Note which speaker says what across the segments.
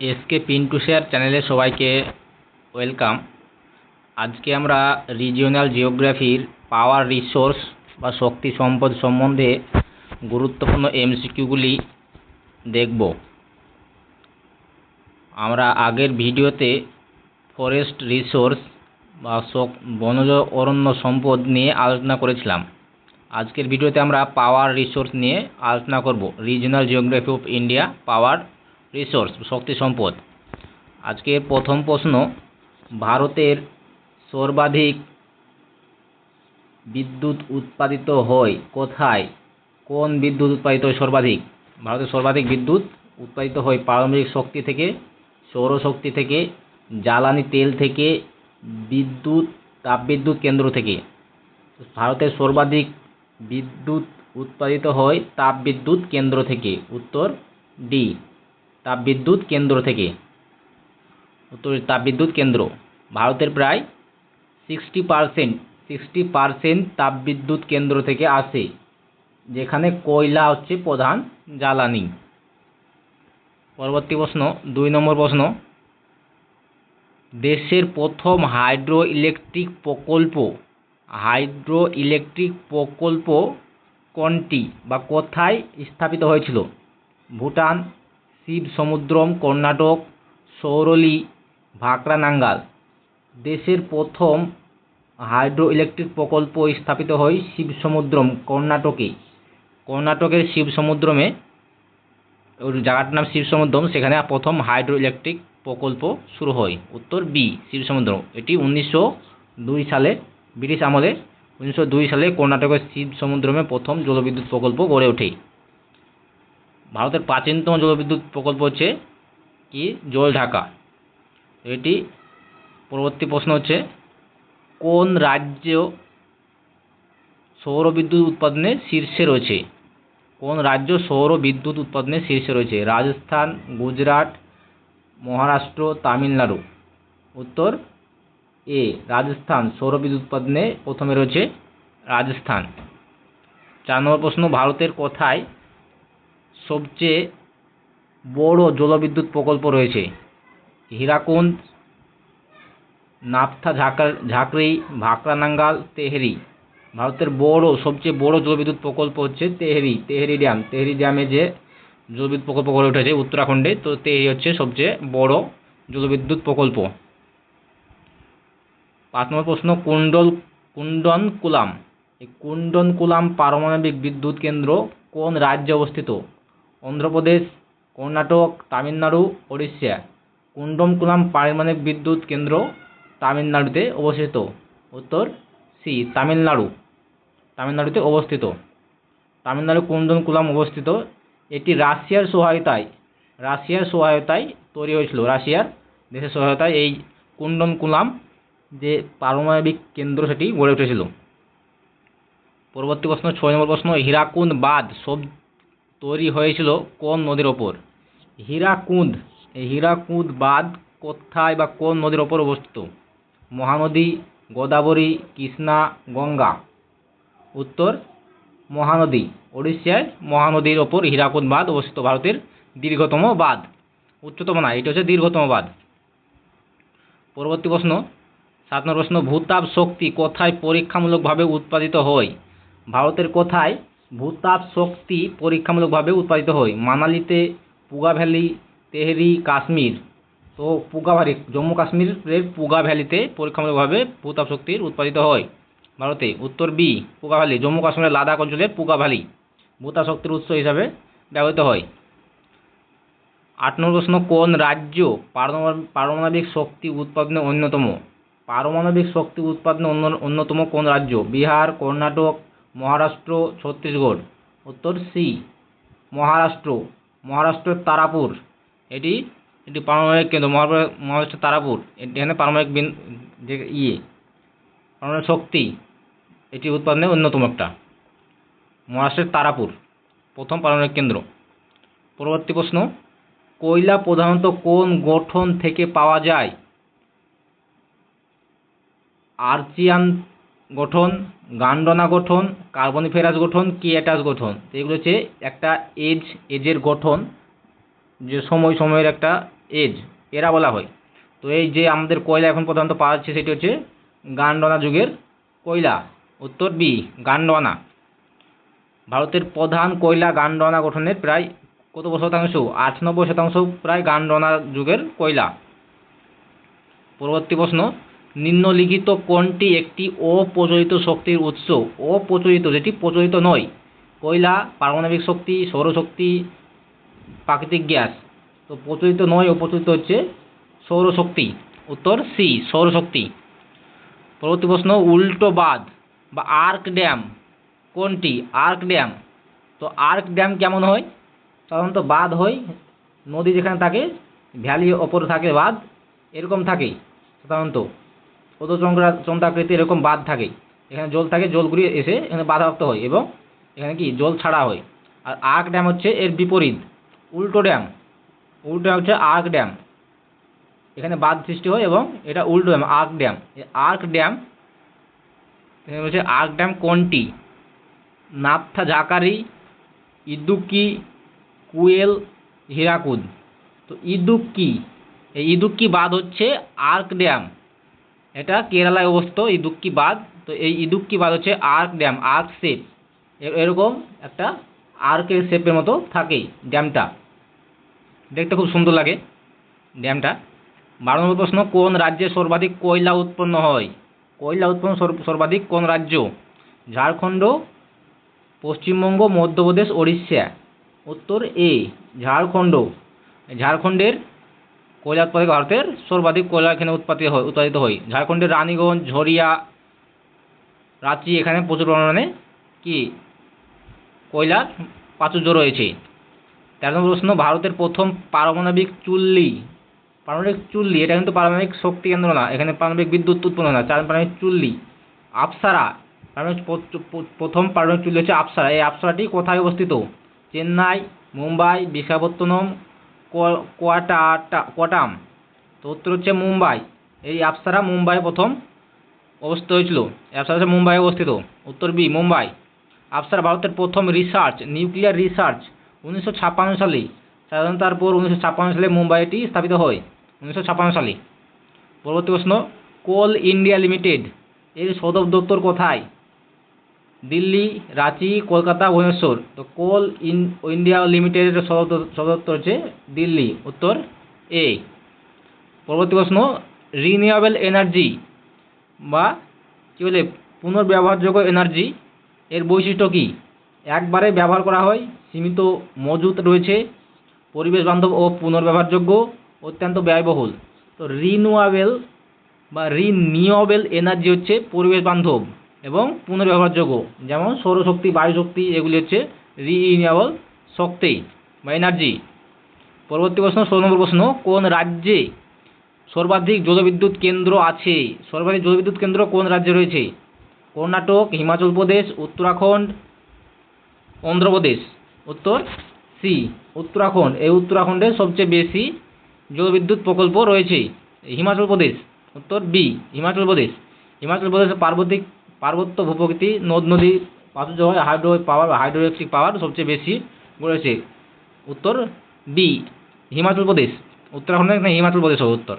Speaker 1: SK Pintu share চ্যানেলে সবাইকে welcome আজকে আমরা রিজিওনাল জিওগ্রাফির পাওয়ার রিসোর্স বা শক্তি সম্পদ সম্বন্ধে গুরুত্বপূর্ণ এমসিকিউগুলি দেখব। আমরা আগের ভিডিওতে ফরেস্ট রিসোর্স বা বনজ অরণ্য সম্পদ নিয়ে আলোচনা করেছিলাম। আজকের ভিডিওতে আমরা পাওয়ার রিসোর্স নিয়ে আলোচনা করব। Regional geography of India power resource শক্তি সম্পদ। আজকে প্রথম প্রশ্ন, ভারতের সর্বাধিক বিদ্যুৎ উৎপাদিত হয় কোথায়? কোন বিদ্যুৎ উৎপাদিত হয় সর্বাধিক? ভারতের সর্বাধিক বিদ্যুৎ উৎপাদিত হয় পারমাণবিক শক্তি থেকে সৌরশক্তি থেকে, জ্বালানি তেল থেকে, বিদ্যুৎ, তাপবিদ্যুৎ কেন্দ্র থেকে। ভারতের সর্বাধিক বিদ্যুৎ উৎপাদিত হয় তাপবিদ্যুৎ কেন্দ্র থেকে, উত্তর ডি। তাপবিদ্যুৎ কেন্দ্র থেকে। উত্তর, তাপবিদ্যুৎ কেন্দ্র। ভারতের প্রায় সিক্সটি পারসেন্ট সিক্সটি পারসেন্ট তাপবিদ্যুৎ কেন্দ্র থেকে আসে, যেখানে কয়লা হচ্ছে প্রধান জ্বালানি। পরবর্তী প্রশ্ন, দুই নম্বর প্রশ্ন, দেশের প্রথম হাইড্রো ইলেকট্রিক প্রকল্প হাইড্রো ইলেকট্রিক প্রকল্প কোনটি বা কোথায় স্থাপিত হয়েছিল? ভুটান শিব সমুদ্রম কর্ণাটক, সৌরলি ভাকরানাঙ্গাল দেশের প্রথম হাইড্রো ইলেকট্রিক প্রকল্প স্থাপিত হয় শিব সমুদ্রম কর্ণাটকে কর্ণাটকের শিব সমুদ্রমে, ওর জায়গাটার নাম শিব সমুদ্রম, সেখানে প্রথম হাইড্রো ইলেকট্রিক প্রকল্প শুরু হয়। উত্তর বি, শিব সমুদ্র এটি উনিশশো দুই সালে, ব্রিটিশ আমলে উনিশশো দুই সালে কর্ণাটকের শিব সমুদ্রমে প্রথম জলবিদ্যুৎ প্রকল্প গড়ে ওঠে। ভারতের প্রাচীনতম জলবিদ্যুৎ প্রকল্প হচ্ছে কি? জল ঢাকা। এটি পরবর্তী প্রশ্ন হচ্ছে, কোন রাজ্য সৌর বিদ্যুৎ উৎপাদনে শীর্ষে রয়েছে? কোন রাজ্য সৌর বিদ্যুৎ উৎপাদনে শীর্ষে রয়েছে? রাজস্থান, গুজরাট, মহারাষ্ট্র, তামিলনাড়ু। উত্তর, এ, রাজস্থান। সৌর বিদ্যুৎ উৎপাদনে প্রথমে রয়েছে রাজস্থান। চার নম্বর প্রশ্ন, ভারতের কোথায় সবচেয়ে বড় জলবিদ্যুৎ প্রকল্প রয়েছে। হীরাকুন্দ, নাপথা ঝাঁকার ভাকরানাঙ্গাল, তেহরি। ভারতের বড়, সবচেয়ে বড় জলবিদ্যুৎ প্রকল্প হচ্ছে তেহরি তেহরি ড্যাম। তেহরি ড্যামে যে জলবিদ্যুৎ প্রকল্প গড়ে উঠেছে উত্তরাখণ্ডে, তো তেহরি হচ্ছে সবচেয়ে বড় জলবিদ্যুৎ প্রকল্প। পাঁচ নম্বর প্রশ্ন, কুণ্ডল, কুণ্ডনকুলাম। এই কুণ্ডনকুলাম পারমাণবিক বিদ্যুৎ কেন্দ্র কোন রাজ্যে অবস্থিত? অন্ধ্রপ্রদেশ কর্ণাটক, তামিলনাড়ু, ওড়িশা। কুণ্ডমকুলাম পারমাণবিক বিদ্যুৎ কেন্দ্র তামিলনাড়ুতে অবস্থিত। উত্তর সি, তামিলনাড়ু। তামিলনাড়ুতে অবস্থিত। তামিলনাড়ু কুন্দনকুলাম অবস্থিত। এটি রাশিয়ার সহায়তায় রাশিয়ার সহায়তায় তৈরি হয়েছিল। রাশিয়ার দেশের সহায়তায় এই কুন্দনকুলাম যে পারমাণবিক কেন্দ্র, সেটি গড়ে উঠেছিল। পরবর্তী প্রশ্ন, ছয় নম্বর প্রশ্ন হীরাকুন্দ বাঁধ সব তৈরি হয়েছিল কোন নদীর ওপর? হীরাকুন্দ এই হীরাকুন্দ বাঁধ কোথায় বা কোন নদীর ওপর অবস্থিত? মহানদী, গোদাবরী, কৃষ্ণা, গঙ্গা। উত্তর, মহানদী। উড়িষ্যায় মহানদীর ওপর হীরাকুন্দ বাঁধ অবস্থিত, ভারতের দীর্ঘতম বাঁধ। উচ্চতম না, এটি হচ্ছে দীর্ঘতম বাঁধ। পরবর্তী প্রশ্ন, সাত নম্বর প্রশ্ন, ভূতাপ শক্তি কোথায় পরীক্ষামূলকভাবে উৎপাদিত হয়? ভারতের কোথায় ভূতাপ শক্তি পরীক্ষামূলকভাবে উৎপাদিত হয়। মানালিতে পুগা ভ্যালি, তেহরি, কাশ্মীর। তো পুগা ভ্যালি, জম্মু কাশ্মীরের পুগা ভ্যালিতে পরীক্ষামূলকভাবে ভূতাপ শক্তির উৎপাদিত হয়। ভারতে উত্তর বি, পুগা ভ্যালি, জম্মু কাশ্মীরের লাদাখ অঞ্চলে পুগা ভ্যালি ভূতাপ শক্তির উৎস হিসাবে ব্যবহৃত হয়। আট নম্বর প্রশ্ন, কোন রাজ্য পারমাণবিক শক্তি উৎপাদনে অন্যতম? পারমাণবিক শক্তি উৎপাদনে অন্য, অন্যতম কোন রাজ্য? বিহার, কর্ণাটক মহারাষ্ট্র, ছত্তিশগড়। উত্তর সি, মহারাষ্ট্র। মহারাষ্ট্রের তারাপুর। এটি এটি পারমাণবিক কেন্দ্র মহারাষ্ট্রের তারাপুর। এখানে পারমাণবিক ইয়ে পারমাণবিক শক্তি এটি উৎপাদনে অন্যতম একটা। মহারাষ্ট্রের তারাপুর, প্রথম পারমাণবিক কেন্দ্র। পরবর্তী প্রশ্ন কয়লা প্রধানত কোন গঠন থেকে পাওয়া যায়? আর্চিয়ান গঠন, গান্ডনা গঠন, কার্বনিফেরাস গঠন, কিয়েটাস গঠন। এগুলো হচ্ছে একটা এজ, এজের গঠন, যে সময়, সময়ের একটা এজ। এরা বলা হয়। তো এই যে আমাদের কয়লা এখন প্রধানত পাওয়া যাচ্ছে, সেটি হচ্ছে গান্ডনা যুগের কয়লা। উত্তর বি, গান্ডনা। ভারতের প্রধান কয়লা গান্ডনা গঠনের প্রায় কত শতাংশ? আটানব্বই শতাংশ প্রায় গান্ডনা যুগের কয়লা। পরবর্তী প্রশ্ন নিম্নলিখিত কোনটি একটি অপ্রচলিত শক্তির উৎস। অপ্রচলিত যেটি প্রচলিত নয়। কয়লা, পারমাণবিক শক্তি, সৌরশক্তি, প্রাকৃতিক গ্যাস। তো প্রচলিত নয়, অপ্রচলিত হচ্ছে সৌরশক্তি। উত্তর সি, সৌরশক্তি। পরবর্তী প্রশ্ন, উল্টো বাঁধ বা আর্ক ড্যাম কোনটি? Arch dam. তো আর্ক ড্যাম কেমন হয়? সাধারণত বাঁধ হয়, নদী যেখানে থাকে, ভ্যালি ওপরে থাকে বাঁধ, এরকম থাকে সাধারণত। পদচন্দ্রা চন্দ্রাকৃতি এরকম বাঁধ থাকে। এখানে জল থাকে, জলগুলি এসে এখানে বাধাপ্রাপ্ত হয় এবং এখানে কি? জল ছাড়া হয়। আর আর্ক ড্যাম হচ্ছে এর বিপরীত। উল্টো ড্যাম। উল্টো ড্যাম হচ্ছে আর্ক ড্যাম। এখানে বাঁধ সৃষ্টি হয় এবং এটা উল্টো dam, arch dam. Arch dam হচ্ছে আর্ক ড্যাম কোনটি? নাথা জাকারি ইদুক্কি, কুয়েল, হীরাকুদ। তো ইদুক্কি, এই ইদুক্কি বাঁধ হচ্ছে আর্ক ড্যাম। এটা কেরালায় অবস্থিত, ইদুক্কি বাঁধ। তো এই ইদুক্কি বাঁধ হচ্ছে আর্ক ড্যাম, আর্ক শেপ। এরকম একটা আর্কের শেপের মতো থাকে ড্যামটা। দেখতে খুব সুন্দর লাগে ড্যামটা। বারো নম্বর প্রশ্ন, কোন রাজ্যে সর্বাধিক কয়লা উৎপন্ন হয়? কয়লা উৎপন্ন সর্ব- সর্বাধিক কোন রাজ্য? ঝাড়খণ্ড, পশ্চিমবঙ্গ, মধ্যপ্রদেশ, ওড়িশা। উত্তর এ, ঝাড়খণ্ড। ঝাড়খণ্ডের কয়লা উৎপাদক ভারতের সর্বাধিক কয়লা এখানে উৎপাদিত হয় উৎপাদিত হয়। ঝাড়খণ্ডের রানীগঞ্জ, ঝরিয়া, রাঁচি এখানে প্রচুর পরিমাণে কি কয়লার প্রাচুর্য রয়েছে। তেরো নম্বর প্রশ্ন, ভারতের প্রথম পারমাণবিক চুল্লি পারমাণবিক চুল্লি, এটা কিন্তু পারমাণবিক শক্তি কেন্দ্র না, এখানে পারমাণবিক বিদ্যুৎ উৎপন্ন না, চার পারমাণবিক চুল্লি। আপসারা, পারমাণবিক প্রথম পারমাণবিক চুল্লি হচ্ছে আপসারা, এই আপসারাটি কোথায় অবস্থিত? চেন্নাই, মুম্বাই, বিশাখাপত্তনম কোয়াটাম। তো উত্তর হচ্ছে মুম্বাই। এই আপসারা মুম্বাই প্রথম অবস্থিত হয়েছিল। এই আপসারা হচ্ছে মুম্বাই অবস্থিত। উত্তর বি, মুম্বাই। আপসারা ভারতের প্রথম রিসার্চ নিউক্লিয়ার রিসার্চ উনিশশো ছাপ্পান্ন সালে। সাধারণত তারপর উনিশশো ছাপ্পান্ন সালে মুম্বাইটি স্থাপিত হয়। উনিশশো ছাপ্পান্ন সালে। পরবর্তী প্রশ্ন, কোল ইন্ডিয়া লিমিটেড, এর সদর দপ্তর কোথায়? দিল্লি, রাঁচি, কলকাতা, ভুবনেশ্বর। তো কোল ইন, ইন্ডিয়া লিমিটেডের সদর সদর দপ্তর হচ্ছে দিল্লি। উত্তর এ পরবর্তী প্রশ্ন রিনিউয়েবল এনার্জি বা কী বলে, পুনর্ব্যবহারযোগ্য এনার্জি এর বৈশিষ্ট্য কী? একবারে ব্যবহার করা হয়, সীমিত মজুত রয়েছে, পরিবেশ বান্ধব ও পুনর্ব্যবহারযোগ্য, অত্যন্ত ব্যয়বহুল। তো রিনিউয়েবল বা রিনিউয়েবল এনার্জি হচ্ছে পরিবেশ বান্ধব। এবং পুনর্ব্যবহারযোগ্য যেমন সৌরশক্তি, বায়ুশক্তি, এগুলি হচ্ছে রিনিউয়েবল শক্তি বা এনার্জি পরবর্তী প্রশ্ন, ষোলো নম্বর প্রশ্ন, কোন রাজ্যে সর্বাধিক জলবিদ্যুৎ কেন্দ্র আছে? সর্বাধিক জলবিদ্যুৎ কেন্দ্র কোন রাজ্যে রয়েছে? কর্ণাটক, হিমাচল প্রদেশ, উত্তরাখণ্ড, অন্ধ্রপ্রদেশ। উত্তর সি উত্তরাখণ্ড। এই উত্তরাখণ্ডে সবচেয়ে বেশি জলবিদ্যুৎ প্রকল্প রয়েছে, হিমাচল প্রদেশ। উত্তর বি হিমাচল প্রদেশ। হিমাচল প্রদেশের পার্বতিক পার্বত্য ভূপ্রকৃতি, নদ নদী প্রাচুর্য হয়, hydro power hydro electric power সবচেয়ে বেশি রয়েছে। উত্তর বি হিমাচল প্রদেশ। উত্তরাখণ্ড না হিমাচল প্রদেশ হবে উত্তর।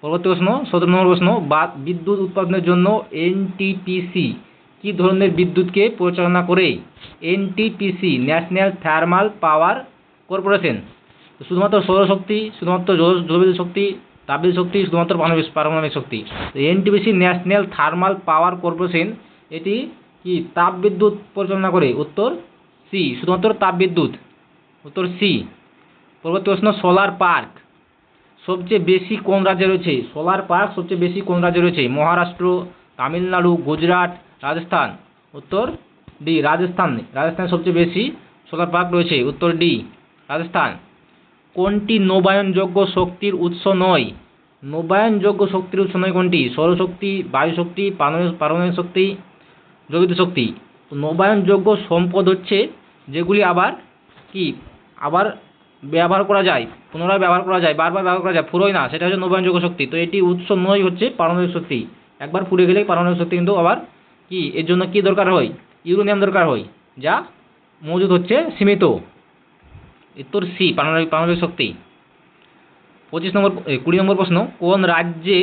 Speaker 1: পরবর্তী প্রশ্ন, সতেরো নম্বর প্রশ্ন বা বিদ্যুৎ উৎপাদনের জন্য এনটিপিসি কী ধরনের বিদ্যুৎকে পরিচালনা করে? NTPC national thermal power corporation শুধুমাত্র সৌরশক্তি, শুধুমাত্র জল- জলবিদ্যুৎ শক্তি তাপবিদ্যুৎ শক্তি, শুধুমাত্র পারমাণবিক শক্তি NTPC national thermal power corporation এটি কি তাপবিদ্যুৎ পরিচালনা করে? উত্তর সি শুধুমাত্র তাপবিদ্যুৎ। উত্তর সি পরবর্তী প্রশ্ন সোলার পার্ক সবচেয়ে বেশি কোন রাজ্যে রয়েছে? সোলার পার্ক সবচেয়ে বেশি কোন রাজ্যে রয়েছে? মহারাষ্ট্র, তামিলনাড়ু, গুজরাট, রাজস্থান। উত্তর ডি রাজস্থান, রাজস্থানে সবচেয়ে বেশি সোলার পার্ক রয়েছে। উত্তর ডি রাজস্থান। কোনটি নবায়নযোগ্য শক্তির উৎস নয়? নবায়নযোগ্য শক্তির উৎস নয় কোনটি? সৌরশক্তি, বায়ুশক্তি, পারমাণবিক শক্তি জলবিদ্যুৎ শক্তি। নবায়নযোগ্য সম্পদ হচ্ছে যেগুলি আবার কি? আবার ব্যবহার করা যায়, পুনরায় ব্যবহার করা যায়, বারবার ব্যবহার করা যায়, ফুরোয় না, সেটা হচ্ছে নবায়নযোগ্য শক্তি। তো এটি উৎস নয় হচ্ছে পারমাণবিক শক্তি। একবার ফুরে গেলেই পারমাণবিক শক্তি কিন্তু আবার কি? এর জন্য কি দরকার হয়? ইউরেনিয়াম দরকার হয়, যা মজুদ হচ্ছে সীমিত। উত্তর সি, পারমাণবিক পারমাণবিক শক্তি। পঁচিশ নম্বর কুড়ি নম্বর প্রশ্ন, কোন রাজ্যে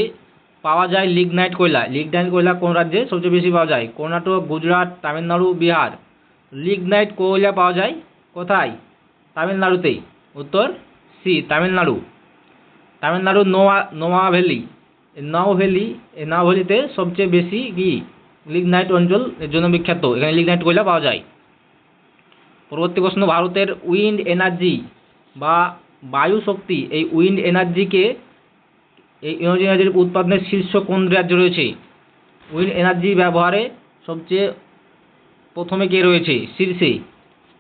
Speaker 1: পাওয়া যায় লিগনাইট কয়লা? লিগনাইট কয়লা কোন রাজ্যে সবচেয়ে বেশি পাওয়া যায়? কর্ণাটক, গুজরাট, তামিলনাড়ু, বিহার। লিগনাইট কয়লা পাওয়া যায় কোথায়? তামিলনাড়ুতে। উত্তর, সি, তামিলনাড়ু। তামিলনাড়ুর নোয়া নোয়া ভ্যালি। নাও ভ্যালি নাও ভ্যালিতে সবচেয়ে বেশি কি? লিগনাইট অঞ্চল এর জন্য বিখ্যাত। এখানে লিগনাইট কয়লা পাওয়া যায়। পরবর্তী প্রশ্ন, ভারতের উইন্ড এনার্জি বা বায়ু শক্তি, এই উইন্ড এনার্জিকে এই উইন্ড এনার্জির উৎপাদনের শীর্ষ কোন রাজ্য রয়েছে? উইন্ড এনার্জি ব্যবহারে সবচেয়ে প্রথমে কে রয়েছে? শীর্ষে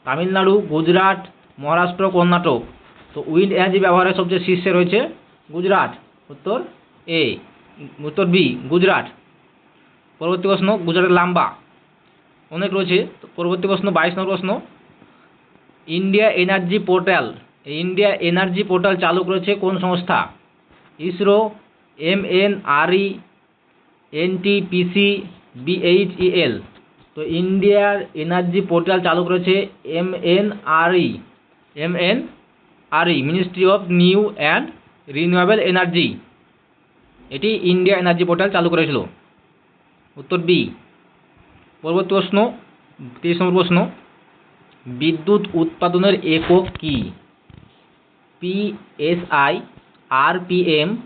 Speaker 1: তামিলনাড়ু, গুজরাট, মহারাষ্ট্র, কর্ণাটক। তো উইন্ড এনার্জি ব্যবহারে সবচেয়ে শীর্ষে রয়েছে গুজরাট, উত্তর এ উত্তর বি গুজরাট। পরবর্তী প্রশ্ন গুজরাটের লাম্বা। অনেক রয়েছে। পরবর্তী প্রশ্ন, বাইশ নম্বর প্রশ্ন India energy portal India energy portal চালু করেছে কোন সংস্থা? ISRO M N RE NTPC BHEL তো ইন্ডিয়ার এনার্জি পোর্টাল চালু করেছে M N RE M N RE ministry of new and renewable energy এটি ইন্ডিয়া এনার্জি পোর্টাল চালু করেছিল। উত্তর বি পরবর্তী প্রশ্ন তিরিশ নম্বর প্রশ্ন। বিদ্যুৎ উৎপাদনের একক কি? PSI RPM,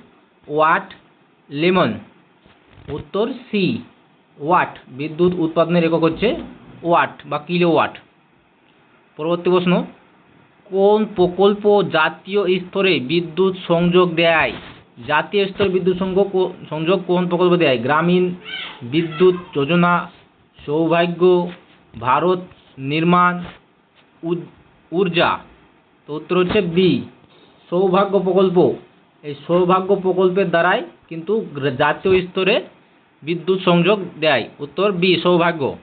Speaker 1: watt, lumen. উত্তর সি, ওয়াট। বিদ্যুৎ উৎপাদনের একক হচ্ছে ওয়াট বা কিলোওয়াট। পরবর্তী প্রশ্ন, কোন প্রকল্প জাতীয় স্তরে বিদ্যুৎ সংযোগ দেয়? জাতীয় স্তরে বিদ্যুৎ সংযোগ সংযোগ কোন প্রকল্প দেয়? গ্রামীণ বিদ্যুৎ যোজনা, সৌভাগ্য, ভারত নির্মাণ ঊর্জা তো উত্তর হচ্ছে বি সৌভাগ্য প্রকল্প। এই সৌভাগ্য প্রকল্পের দ্বারাই কিন্তু জাতীয় স্তরে বিদ্যুৎ সংযোগ দেয়। উত্তর বি সৌভাগ্য।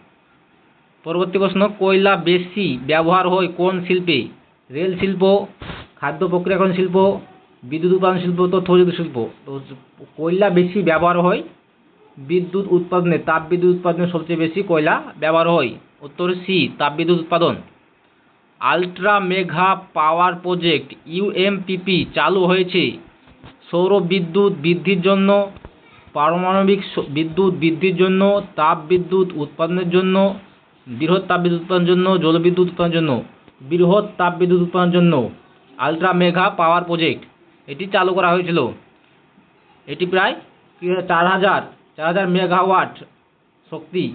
Speaker 1: পরবর্তী প্রশ্ন, কয়লা বেশি ব্যবহার হয় কোন শিল্পে? রেল শিল্প, খাদ্য প্রক্রিয়াকরণ শিল্প, বিদ্যুৎ উৎপাদন শিল্প তথ্য প্রযুক্তি শিল্প। তো কয়লা বেশি ব্যবহার হয় বিদ্যুৎ উৎপাদনে? তাপবিদ্যুৎ উৎপাদনে সবচেয়ে বেশি কয়লা ব্যবহার হয়। উত্তর সি তাপবিদ্যুৎ উৎপাদন। Ultra mega power project UMPP চালু হয়েছে। সৌর বিদ্যুৎ বৃদ্ধির জন্য, পারমাণবিক বিদ্যুৎ বৃদ্ধির জন্য, তাপ বিদ্যুৎ উৎপাদনের জন্য, বৃহৎ তাপ বিদ্যুৎ উৎপাদনের জন্য জলবিদ্যুৎ উৎপাদনের জন্য, বৃহৎ তাপ বিদ্যুৎ উৎপাদনের জন্য আলট্রা মেঘা পাওয়ার প্রজেক্ট। এটি চালু করা হয়েছিল। এটি প্রায় চার হাজার চার হাজার মেগাওয়াট শক্তি।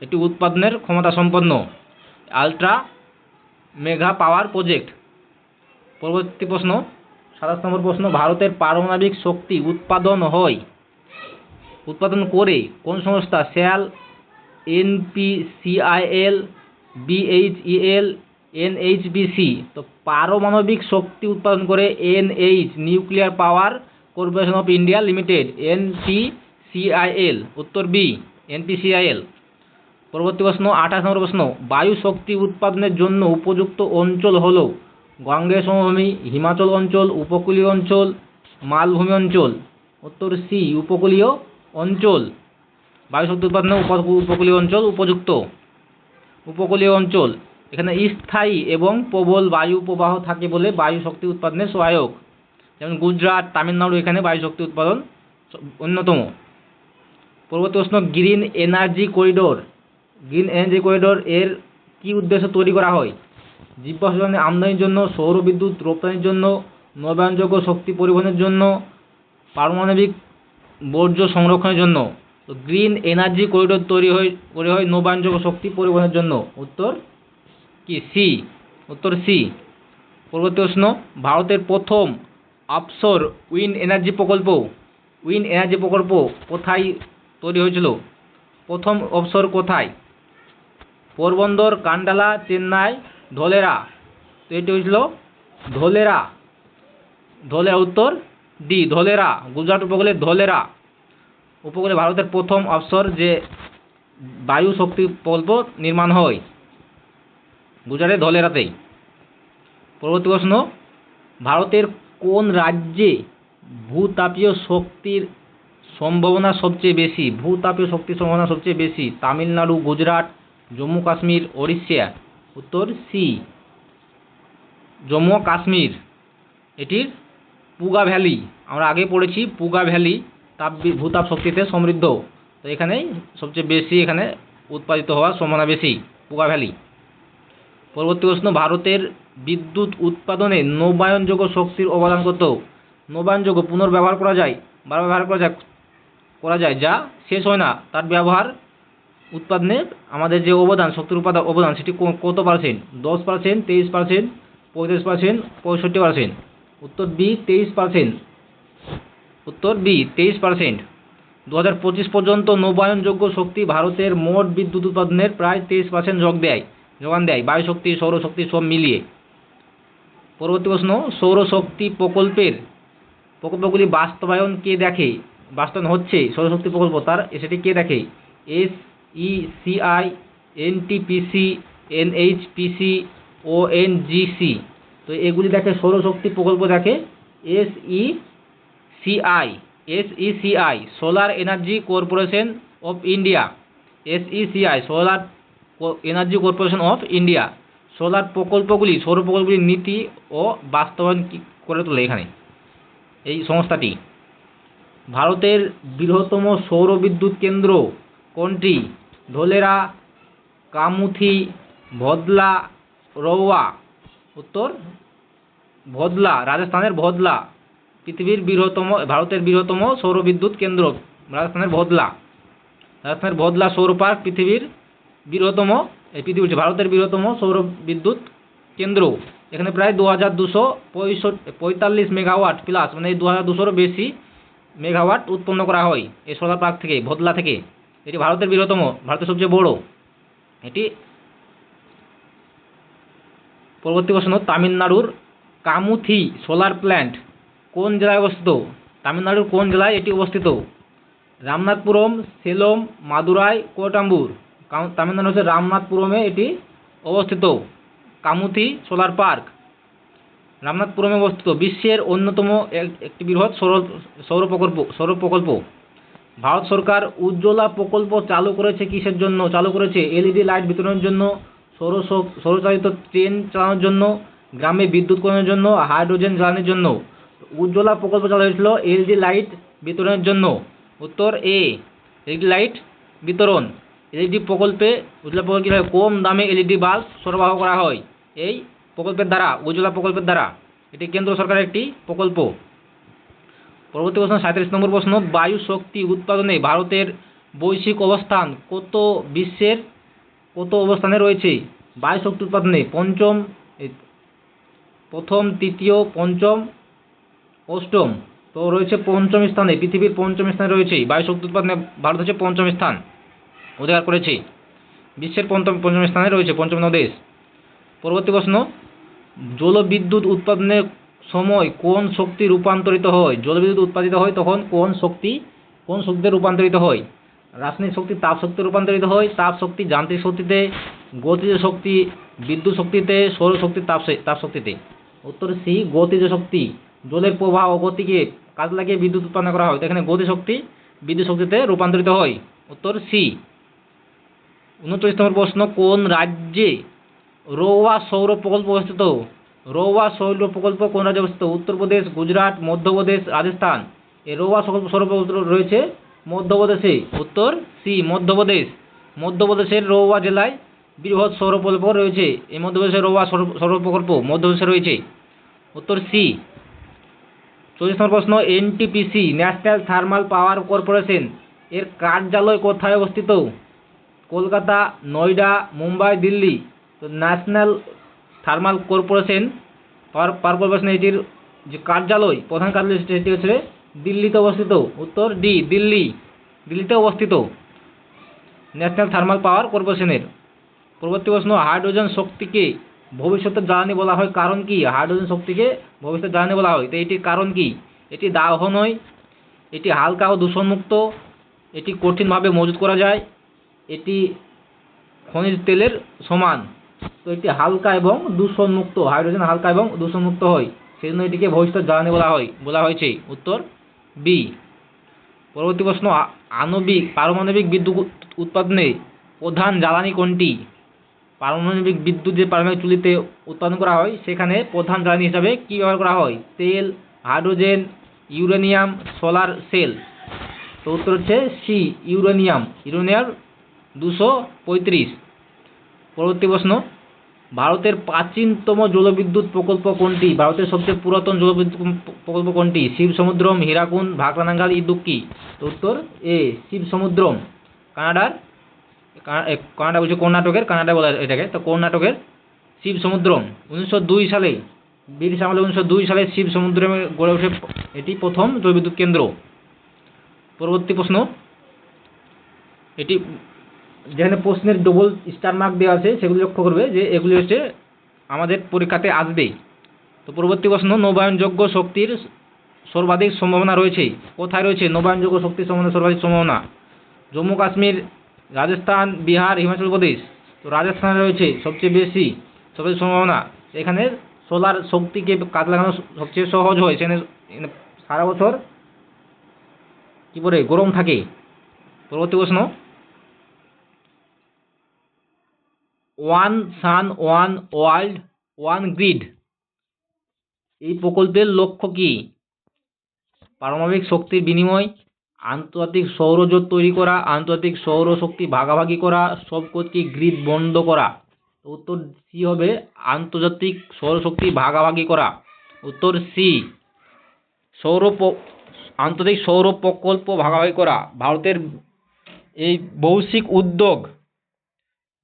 Speaker 1: এটি উৎপাদনের ক্ষমতা সম্পন্ন। Ultra mega power project. পরবর্তী প্রশ্ন, সাতাশ নম্বর প্রশ্ন, ভারতের পারমাণবিক শক্তি উৎপাদন হয়। উৎপাদন করে কোন সংস্থা? SAIL NPCIL, BHEL, NHPC. তো পারমাণবিক শক্তি উৎপাদন করে NH, nuclear power corporation of India limited, NPCIL, উত্তর বি, এনপিসিআইএল। পরবর্তী প্রশ্ন, আঠাশ নম্বর প্রশ্ন, বায়ু শক্তি উৎপাদনের জন্য উপযুক্ত অঞ্চল হল গঙ্গে সমভূমি, হিমাচল অঞ্চল, উপকূলীয় অঞ্চল, মালভূমি অঞ্চল। উত্তর সি, উপকূলীয় অঞ্চল। বায়ু শক্তি উৎপাদনে উপকূলীয় অঞ্চল উপযুক্ত। উপকূলীয় অঞ্চল, এখানে স্থায়ী এবং প্রবল বায়ু প্রবাহ থাকে বলে বায়ু শক্তি উৎপাদনে সহায়ক। যেমন গুজরাট, তামিলনাড়ু, এখানে বায়ু শক্তি উৎপাদন অন্যতম। পরবর্তী প্রশ্ন, green energy corridor. Green energy corridor এর কি উদ্দেশ্যে তৈরি করা হয়? জীবাশ্ম আমদানির জন্য, সৌর বিদ্যুৎ রপ্তানির জন্য, নবায়নযোগ্য শক্তি পরিবহনের জন্য, পারমাণবিক বর্জ্য সংরক্ষণের জন্য। তো গ্রিন এনার্জি করিডোর তৈরি হয়, করে হয় নবায়নযোগ্য শক্তি পরিবহনের জন্য। উত্তর কি? সি উত্তর সি পরবর্তী প্রশ্ন, ভারতের প্রথম অফশোর উইন্ড এনার্জি প্রকল্প উইন্ড এনার্জি প্রকল্প কোথায় তৈরি হয়েছিল? প্রথম অবসর কোথায়? পোরবন্দর, কান্ডালা, চেন্নাই, ধোলেরা। তো এটি হয়েছিল ধোলেরা। ধোলেরা উত্তর ডি, ধোলেরা। গুজরাট উপকূলে ধোলেরা। উপকূলে ভারতের প্রথম অফশোর যে বায়ু শক্তি প্রকল্প নির্মাণ হয় গুজরাটের ধলেরাতেই। পরবর্তী প্রশ্ন, ভারতের কোন রাজ্যে ভূতাপীয় শক্তির সম্ভাবনা সবচেয়ে বেশি? ভূতাপীয় শক্তির সম্ভাবনা সবচেয়ে বেশি, তামিলনাড়ু, গুজরাট জম্মু কাশ্মীর, ওড়িশা। উত্তর সি। জম্মু কাশ্মীর। এটির পুগা ভ্যালি। আমরা আগে পড়েছি পুগা ভ্যালি। তাপ ভূতাপ শক্তিতে সমৃদ্ধ। তো এখানেই সবচেয়ে বেশি এখানে উৎপাদিত হওয়ার সম্ভাবনা বেশি, পুগা ভ্যালি। পরবর্তী প্রশ্ন, ভারতের বিদ্যুৎ উৎপাদনে নবায়নযোগ্য শক্তির অবদান কত? নবায়নযোগ্য পুনর্ব্যবহার করা যায়, বারবার ব্যবহার করা যায় করা যায়, যা শেষ হয় না। তার ব্যবহার উৎপাদনে আমাদের যে অবদান শক্তির উপাদান অবদান, সেটি কত পার্সেন্ট দশ পার্সেন্ট তেইশ পার্সেন্ট পঁয়ত্রিশ পার্সেন্ট পঁয়ষট্টি পার্সেন্ট উত্তর বি তেইশ পার্সেন্ট উত্তর বি তেইশ পার্সেন্ট দু হাজার পঁচিশ পর্যন্ত নবায়নযোগ্য শক্তি ভারতের মোট বিদ্যুৎ উৎপাদনের প্রায় তেইশ পার্সেন্ট যোগ দেয়, যোগান দেয়। বায়ুশক্তি সৌরশক্তি সব মিলিয়ে। পরবর্তী প্রশ্ন সৌরশক্তি প্রকল্পের প্রকল্পগুলি বাস্তবায়ন কে দেখে? বাস্তবায়ন হচ্ছে সৌরশক্তি প্রকল্প, তার সেটি কে দেখে? S E C I NTPC NHPC ONGC তো এগুলি দেখে সৌরশক্তি প্রকল্প দেখে। S E CI SECI solar energy corporation of India SECI solar energy corporation of India solar প্রকল্পগুলি সৌর প্রকল্পগুলির নীতি ও বাস্তবায়ন করে তোলে এখানে? এই সংস্থাটি। ভারতের বৃহত্তম সৌর বিদ্যুৎ কেন্দ্র কোনটি? ধোলেরা, কামুথি, ভদলা রৌয়া উত্তর? ভদলা, রাজস্থানের ভদলা। পৃথিবীর বৃহত্তম, ভারতের বৃহত্তম সৌর বিদ্যুৎ কেন্দ্র, রাজস্থানের ভদলা। রাজস্থানের ভদলা সৌর পার্ক পৃথিবীর বৃহত্তম, এই পৃথিবী ভারতের বৃহত্তম সৌর বিদ্যুৎ কেন্দ্র। এখানে প্রায় দু হাজার দুশো পঁয়তাল্লিশ মেগাওয়াট প্লাস মানে দু হাজার দুশোরও বেশি মেগাওয়াট উৎপন্ন করা হয় এই সোলার পার্ক থেকে, ভদলা থেকে। এটি ভারতের বৃহত্তম, ভারতের সবচেয়ে বড়। এটি পরবর্তী প্রশ্ন, তামিলনাড়ুর কামুথি সোলার প্ল্যান্ট কোন জেলায় অবস্থিত? তামিলনাড়ুর কোন জেলায় এটি অবস্থিত? রামনাথপুরম, সেলম, মাদুরাই কোটাম্বুর তামিলনাড়ু হচ্ছে রামনাথপুরমে এটি অবস্থিত। কামুথি সোলার পার্ক রামনাথপুরমে অবস্থিত। বিশ্বের অন্যতম এক- একটি বৃহৎ সৌর সৌর প্রকল্প সৌর প্রকল্প ভারত সরকার উজ্জ্বলা প্রকল্প চালু করেছে কিসের জন্য? চালু করেছে এলইডি লাইট বিতরণের জন্য সৌর সৌরচালিত ট্রেন চালানোর জন্য, গ্রামে বিদ্যুৎ করানোর জন্য হাইড্রোজেন জ্বালানির জন্য। উজ্জ্বলা প্রকল্প চালু হয়েছিল এলইডি লাইট বিতরণের জন্য। উত্তর এ এলইডি লাইট বিতরণ। এলইডি প্রকল্পে উজ্জ্বলা প্রকল্প হয়? কম দামে এলইডি বাল্ব সরবরাহ করা হয়। এই প্রকল্পের দ্বারা, উজ্জ্বলা প্রকল্পের দ্বারা। এটি কেন্দ্র সরকারের একটি প্রকল্প। পরবর্তী প্রশ্ন সাঁত্রিশ নম্বর প্রশ্ন বায়ু শক্তি উৎপাদনে ভারতের বৈশ্বিক অবস্থান কত বিশ্বের কত অবস্থানে রয়েছে? বায়ু শক্তি উৎপাদনে পঞ্চম প্রথম, তৃতীয়, পঞ্চম, অষ্টম, তো রয়েছে পঞ্চম স্থানে, পৃথিবীর পঞ্চম স্থানে রয়েছে। বায়ু শক্তি উৎপাদনে ভারত হচ্ছে পঞ্চম স্থান, অধিকার করেছে। বিশ্বের পঞ্চম পঞ্চম স্থানে রয়েছে পঞ্চম দেশ পরবর্তী প্রশ্ন, জলবিদ্যুৎ উৎপাদনের সময় কোন শক্তি রূপান্তরিত হয়? জলবিদ্যুৎ উৎপাদিত হয়, তখন কোন শক্তি, কোন শক্তিতে রূপান্তরিত হয়? রাসায়নিক শক্তি তাপ শক্তি রূপান্তরিত হয়, তাপ শক্তি যান্ত্রিক শক্তিতে, গতিজ শক্তি বিদ্যুৎ শক্তিতে, সৌর শক্তি তাপ তাপ শক্তিতে। উত্তর সি, গতিজ শক্তি। জলের প্রবাহ ও গতিকে কাজ লাগিয়ে বিদ্যুৎ উৎপন্ন করা হয়। এখানে গতি শক্তি বিদ্যুৎ শক্তিতে রূপান্তরিত হয়। উত্তর সি, উনচল্লিশ নম্বর প্রশ্ন, কোন রাজ্যে রৌয়া সৌর প্রকল্প অবস্থিত? রৌয়া সৌর প্রকল্প কোন রাজ্যে অবস্থিত? উত্তরপ্রদেশ, গুজরাট, মধ্যপ্রদেশ, রাজস্থান। এই রৌয়া সৌর প্রকল্প রয়েছে মধ্যপ্রদেশে। উত্তর সি, মধ্যপ্রদেশ। মধ্যপ্রদেশের রৌয়া জেলায় বৃহৎ সৌর প্রকল্প রয়েছে। এই মধ্যপ্রদেশের রৌয়া সৌর প্রকল্প মধ্যপ্রদেশে রয়েছে। উত্তর সি চল্লিশ নম্বর প্রশ্ন, NTPC, national thermal power corporation, এর কার্যালয় কোথায় অবস্থিত? কলকাতা, নয়ডা, মুম্বাই, দিল্লি। তো national thermal corporation power corporation এটির যে কার্যালয়, প্রধান কার্যালয় সেটি হচ্ছে দিল্লিতে অবস্থিত। উত্তর ডি, দিল্লি। দিল্লিতে অবস্থিত। ন্যাশনাল থার্মাল পাওয়ার কর্পোরেশনের। পরবর্তী প্রশ্ন, হাইড্রোজেন শক্তিকে ভবিষ্যতের জ্বালানি বলা হয় কারণ কি? হাইড্রোজেন শক্তিকে ভবিষ্যতের জ্বালানি বলা হয়। তো এটির কারণ কি? এটি দাহ নয়, এটি হালকা ও দূষণমুক্ত, এটি কঠিনভাবে মজুত করা যায়, এটি খনিজ তেলের সমান। তো এটি হালকা এবং দূষণমুক্ত হাইড্রোজেন হালকা এবং দূষণমুক্ত হয়। সেই জন্য এটিকে ভবিষ্যৎ জ্বালানি বলা হয়, বলা হয়েছে। উত্তর বি পরবর্তী প্রশ্ন আণবিক পারমাণবিক বিদ্যুৎ উৎপাদনে প্রধান জ্বালানি কোনটি? পারমাণবিক বিদ্যুৎ যে পারমাণবিক চুলিতে উৎপাদন করা হয়, সেখানে প্রধান জ্বালানি হিসাবে কী ব্যবহার করা হয়? তেল, হাইড্রোজেন, ইউরেনিয়াম, সোলার সেল। তো উত্তর হচ্ছে সি ইউরেনিয়াম। ইউরেনিয়াম দুশো পঁয়ত্রিশ। পরবর্তী প্রশ্ন, ভারতের প্রাচীনতম জলবিদ্যুৎ প্রকল্প কোনটি? ভারতের সবচেয়ে পুরাতন জলবিদ্যুৎ প্রকল্প কোনটি? শিব সমুদ্রম হীরাকুন্ড ভাকরানাঙ্গাল ইদুক্কি উত্তর এ শিব সমুদ্রম কানাডার কানাডা বলছে কর্ণাটকের কানাডা বলা এটাকে। তো কর্ণাটকের শিব সমুদ্রম উনিশশো দুই সালে, ব্রিটিশ আমলে উনিশশো দুই সালে শিব সমুদ্রমে গড়ে ওঠে এটি প্রথম জলবিদ্যুৎ কেন্দ্র। পরবর্তী প্রশ্ন, এটি যেখানে প্রশ্নের ডবল স্টার মার্ক দেওয়া আছে, সেগুলি লক্ষ্য করবে যে এগুলি হচ্ছে আমাদের পরীক্ষাতে আসবে তো পরবর্তী প্রশ্ন, নবায়নযোগ্য শক্তির সর্বাধিক সম্ভাবনা রয়েছে কোথায় রয়েছে? নবায়নযোগ্য শক্তির সম্বন্ধে সর্বাধিক সম্ভাবনা? জম্মু কাশ্মীর, রাজস্থান, বিহার, হিমাচল প্রদেশ। তো রাজস্থানে রয়েছে সবচেয়ে বেশি সবচেয়ে সম্ভাবনা। এখানে সোলার শক্তিকে কাজ লাগানো সবচেয়ে সহজ হয়। সেখানে সারা বছর কী বলে, গরম থাকে। পরবর্তী প্রশ্ন one sun, one world one grid. এই প্রকল্পের লক্ষ্য কী? পারমাণবিক শক্তির বিনিময়, আন্তর্জাতিক সৌরজোট তৈরি করা, আন্তর্জাতিক সৌরশক্তি ভাগাভাগি করা সব কটি গ্রিড বন্ধ করা। উত্তর সি হবে আন্তর্জাতিক সৌরশক্তি ভাগাভাগি করা। উত্তর সি, সৌর আন্তর্জাতিক সৌর প্রকল্প ভাগাভাগি করা। ভারতের এই বৈশ্বিক উদ্যোগ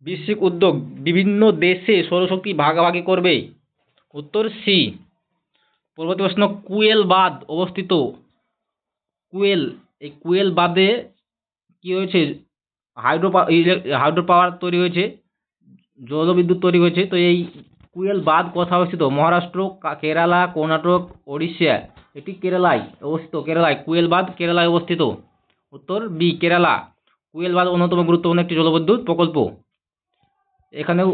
Speaker 1: বৈশ্বিক উদ্যোগ বিভিন্ন দেশে সৌরশক্তি ভাগাভাগি করবে। উত্তর সি পরবর্তী প্রশ্ন কুয়েল বাঁধ অবস্থিত। কুয়েল, এই কুয়েল বাঁধে কী হয়েছে? হাইড্রো হাইড্রো পাওয়ার তৈরি হয়েছে, জলবিদ্যুৎ তৈরি হয়েছে, তো এই কুয়েল বাঁধ কোথায় অবস্থিত? মহারাষ্ট্র কেরালা, কর্ণাটক, ওড়িশা। এটি কেরালায় অবস্থিত, কেরালায় কুয়েল বাঁধ কেরালায় অবস্থিত। উত্তর বি, কেরালা। কুয়েল বাঁধ অন্যতম গুরুত্বপূর্ণ একটি জলবিদ্যুৎ প্রকল্প। এখানেও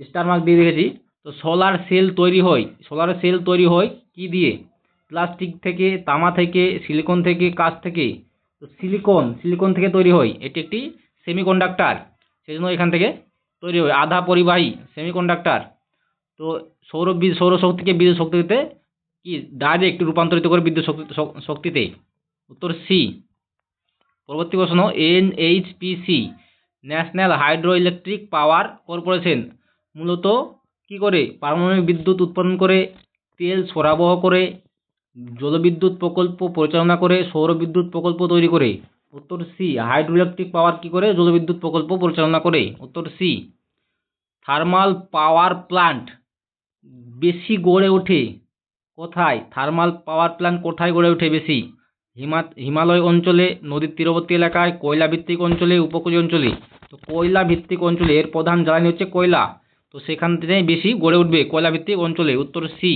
Speaker 1: স্টার মার্ক দিয়ে রেখেছি। তো সোলার সেল তৈরি হয়। সোলার সেল তৈরি হয় কি দিয়ে? প্লাস্টিক থেকে, তামা থেকে সিলিকন থেকে, কাঁচ থেকে। তো সিলিকন সিলিকন থেকে তৈরি হয়। এটি একটি সেমিকন্ডাক্টর সেই জন্য এখান থেকে তৈরি হয়। আধা পরিবাহী সেমিকন্ডাক্টর তো সৌর সৌরশক্তিকে বিদ্যুৎ শক্তিতে কি? ডাইরেক্ট রূপান্তরিত করে বিদ্যুৎ শক্তি শক্তিতে। উত্তর সি পরবর্তী প্রশ্ন NHPC national hydro electric power corporation. মূলত কি করে? পারমাণবিক বিদ্যুৎ উৎপাদন করে, তেল সরবরাহ করে, জলবিদ্যুৎ প্রকল্প পরিচালনা করে, সৌর বিদ্যুৎ প্রকল্প তৈরি করে। উত্তর সি হাইড্রো ইলেকট্রিক পাওয়ার কি করে? জলবিদ্যুৎ প্রকল্প পরিচালনা করে। উত্তর সি থার্মাল পাওয়ার প্ল্যান্ট বেশি গড়ে ওঠে। কোথায়? থার্মাল পাওয়ার প্ল্যান্ট কোথায় গড়ে ওঠে বেশি? হিমালয় অঞ্চলে নদীর তীরবর্তী এলাকায় কয়লা ভিত্তিক অঞ্চলে উপকূলীয় অঞ্চলে। তো কয়লা ভিত্তিক অঞ্চলে এর প্রধান জ্বালানি হচ্ছে কয়লা। তো সেখান থেকে বেশি গড়ে উঠবে কয়লা ভিত্তিক অঞ্চলে। উত্তর সি।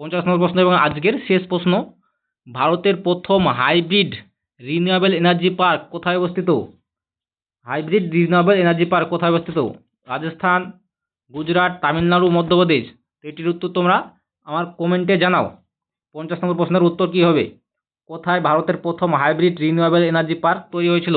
Speaker 1: পঞ্চাশ নম্বর প্রশ্ন এবং আজকের শেষ প্রশ্ন। ভারতের প্রথম হাইব্রিড রিনিউয়েবল এনার্জি পার্ক কোথায় অবস্থিত? হাইব্রিড রিনিউয়েবল এনার্জি পার্ক কোথায় অবস্থিত? রাজস্থান, গুজরাট, তামিলনাড়ু, মধ্যপ্রদেশ। এটির উত্তর তোমরা আমার কমেন্টে জানাও। পঞ্চাশ নম্বর প্রশ্নের উত্তর কী হবে? কোথায় ভারতের প্রথম হাইব্রিড রিনিউয়েবল এনার্জি পার্ক তৈরি হয়েছিল?